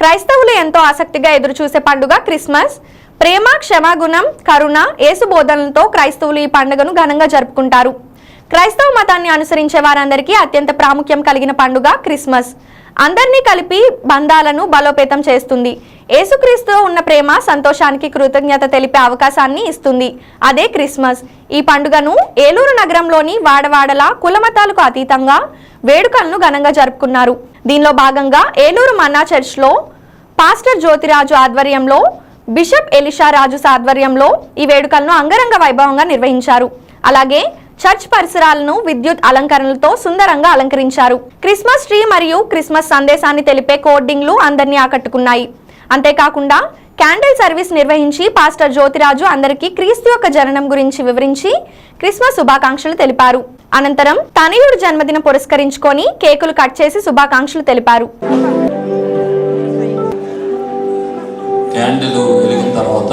క్రైస్తవులు ఎంతో ఆసక్తిగా ఎదురుచూసే పండుగ క్రిస్మస్. ప్రేమ క్షమాగుణం కరుణ యేసు బోధనలతో క్రైస్తవులు ఈ పండుగను ఘనంగా జరుపుకుంటారు. క్రైస్తవ మతాన్ని అనుసరించే వారందరికీ అత్యంత ప్రాముఖ్యం కలిగిన పండుగ క్రిస్మస్. అందరినీ కలిపి బంధాలను బలోపేతం చేస్తుంది. యేసుక్రీస్తుతో ఉన్న ప్రేమ సంతోషానికి కృతజ్ఞత తెలిపే అవకాశాన్ని ఇస్తుంది. అదే క్రిస్మస్. ఈ పండుగను ఏలూరు నగరంలోని వాడవాడల కులమతాలకు అతీతంగా వేడుకలను ఘనంగా జరుపుకున్నారు. దీనిలో భాగంగా ఏలూరు మన్నా చర్చ్లో పాస్టర్ జ్యోతిరాజు ఆధ్వర్యంలో బిషప్ ఎలిషా రాజు ఆధ్వర్యంలో ఈ వేడుకలను అంగరంగ వైభవంగా నిర్వహించారు. అలాగే చర్చ్ పరిసరాలను విద్యుత్ అలంకరణలతో సుందరంగా అలంకరించారు. క్రిస్మస్ ట్రీ మరియు క్రిస్మస్ సందేశాన్ని తెలిపే కోడింగ్లు అందరినీ ఆకట్టుకున్నాయి. అంతేకాకుండా క్యాండిల్ సర్వీస్ నిర్వహించి పాస్టర్ జ్యోతిరాజు అందరికీ క్రీస్తు యొక్క జననం గురించి వివరించి క్రిస్మస్ శుభాకాంక్షలు తెలిపారు. అనంతరం తనయుడు జన్మదిన పురస్కరించుకొని కేకులు కట్ చేసి శుభాకాంక్షలు తెలిపారు. క్యాండిల్ వెలిగిన తర్వాత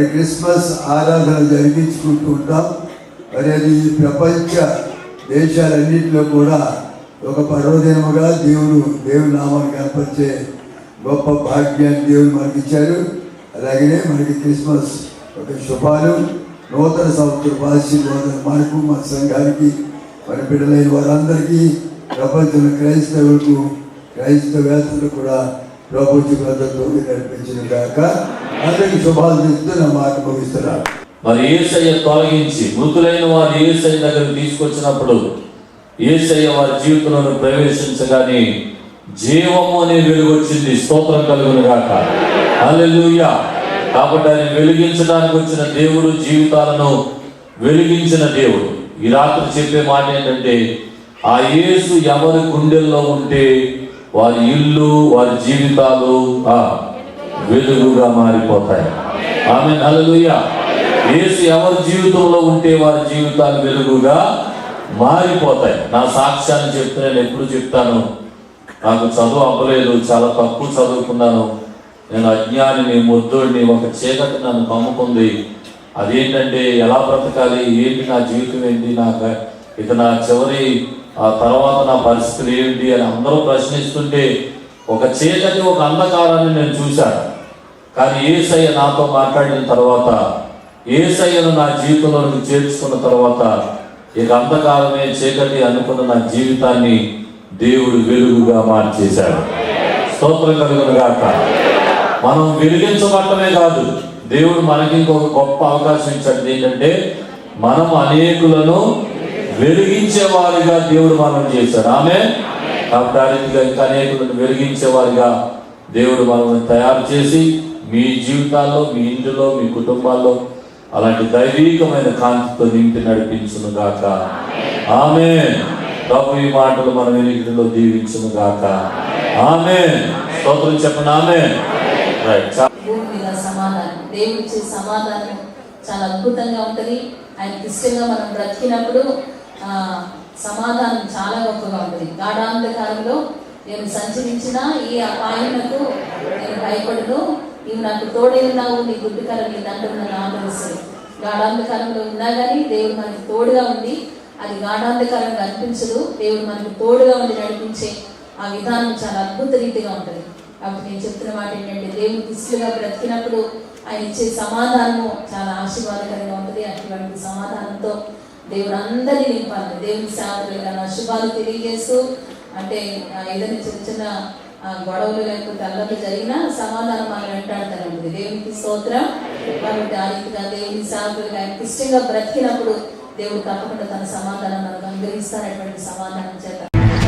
మరి క్రిస్మస్ ఆరాధన జరిగించుకుంటూ ఉంటాం. మరి అది ప్రపంచ దేశాలన్నింటిలో కూడా ఒక పర్వదినముగా దేవుడు దేవుని నామాన్ని కనపరిచే గొప్ప భాగ్యాన్ని దేవుడు మనకి ఇచ్చారు అలాగనే మనకి క్రిస్మస్ ఒక శుభాలు నూతన సంవత్సర ఆశీర్వాదం మనకు మన సంఘానికి మన బిడ్డలైన వారందరికీ ప్రపంచంలో క్రైస్తవులకు క్రైస్తవేతలు కూడా ప్రభుత్వంతో నడిపించిన గాక అందరికి శుభాలు చెప్తూ నా మాట ముగిస్తున్నాను. మరి ఏసయ్య తొలగించి మృతులైన వారు ఏసయ్య దగ్గర తీసుకొచ్చినప్పుడు ఏసయ్య వారి జీవితంలో ప్రవేశించగానే జీవము అనే వెలుగు వచ్చింది స్తోత్రం కలుగును గాక. హల్లెలూయా. కాబట్టి ఆయన వెలిగించడానికి వచ్చిన దేవుడు జీవితాలను వెలిగించిన దేవుడు. ఈ రాత్రి చెప్పే మాట ఏంటంటే ఆ యేసు ఎవరి గుండెల్లో ఉంటే వారి ఇల్లు వారి జీవితాలు వెలుగుగా మారిపోతాయి. ఆమె హల్లెలూయా. ఏసు ఎవరి జీవితంలో ఉంటే వారి జీవితాలు వెలుగుగా మారిపోతాయి. నా సాక్ష్యాన్ని చెప్తే నేను ఎప్పుడు చెప్తాను? నాకు చదువు అవ్వలేదు చాలా తక్కువ చదువుకున్నాను. నేను అజ్ఞానిని ముద్దోడిని ఒక చీకటి నన్ను కమ్ముకుంది. అదేంటంటే ఎలా బ్రతకాలి? ఏంటి నా జీవితం ఏంటి? నా ఇక నా చివరి ఆ తర్వాత నా పరిస్థితులు ఏంటి అని అందరూ ప్రశ్నిస్తుంటే ఒక చీకటి ఒక అంధకారాన్ని నేను చూశాను. కానీ ఏసయ్య నాతో మాట్లాడిన తర్వాత ఏసయ్యను నా జీవితంలోకి చేర్చుకున్న తర్వాత ఇక అంధకారమే చీకటి అనుకున్న నా జీవితాన్ని దేవుడు వెలుగుగా మార్చేశాడు. స్తోత్రం కలుగును గాక. మనం వెలిగించబట్టమే కాదు దేవుడు మనకి ఇంకొక గొప్ప అవకాశం ఇచ్చాడు. ఏంటంటే మనం అనేకులను వెలిగించే వారిగా దేవుడు మనం చేశాడు. ఆమె కాబట్టి ఆ రీతిగా ఇంకా అనేకులను వెలిగించే వారిగా దేవుడు మనల్ని తయారు చేసి మీ జీవితాల్లో మీ ఇంటిలో మీ కుటుంబాల్లో అలాంటి దైవీకమైన కాంతితో నింపి నడిపించును గాక. ఆమె ప్రభు ఈ మాటలు మన వెలిగిలో దీవించును గాక. ఆమె స్తోత్రం చెప్పండి ఆమె రైట్ సమాధానం. దేవుడు ఇచ్చే సమాధానం చాలా అద్భుతంగా ఉంటుంది. ఆయన ఇష్టంగా మనం బ్రతికినప్పుడు సమాధానం చాలా గొప్పగా ఉంటుంది. గాఢాంధకారంలో నేను సంచరించిన ఈ అపాయనకు నేను భయపడను. నీవు నాకు తోడై ఉన్నావు నీ గుడ్డికర నీ దండం నన్ను గాఢాంధకారంలో ఉన్నా కానీ దేవుడు మనకి తోడుగా ఉండి అది గాఢాంధకారంగా అనిపించదు. దేవుడు మనకి తోడుగా ఉండి నడిపించే ఆ విధానం చాలా అద్భుత రీతిగా ఉంటుంది. కాబట్టి నేను చెప్తున్న మాట ఏంటంటే దేవునికి దుస్తులుగా బ్రతికినప్పుడు ఆయన ఇచ్చే సమాధానము చాలా ఆశీర్వాదకరంగా ఉంటుంది. అటువంటి సమాధానంతో దేవుడు అందరినీ నింపాలి దేవుని సేవకులుగా శుభాలు తెలియజేస్తూ అంటే ఆ, ఏదైనా చిన్న చిన్న గొడవలు లేకపోతే అల్లర్లు జరిగినా సమాధానం మనం వెంటాడుతూనే దేవునికి స్తోత్రం. కాబట్టి ఆ రీతిగా దేవుని సేవకులుగా ఆయన ఇష్టంగా బ్రతికినప్పుడు దేవుడు తప్పకుండా తన సమాధానం మనకు అనుగ్రహిస్తారటువంటి సమాధానం చేత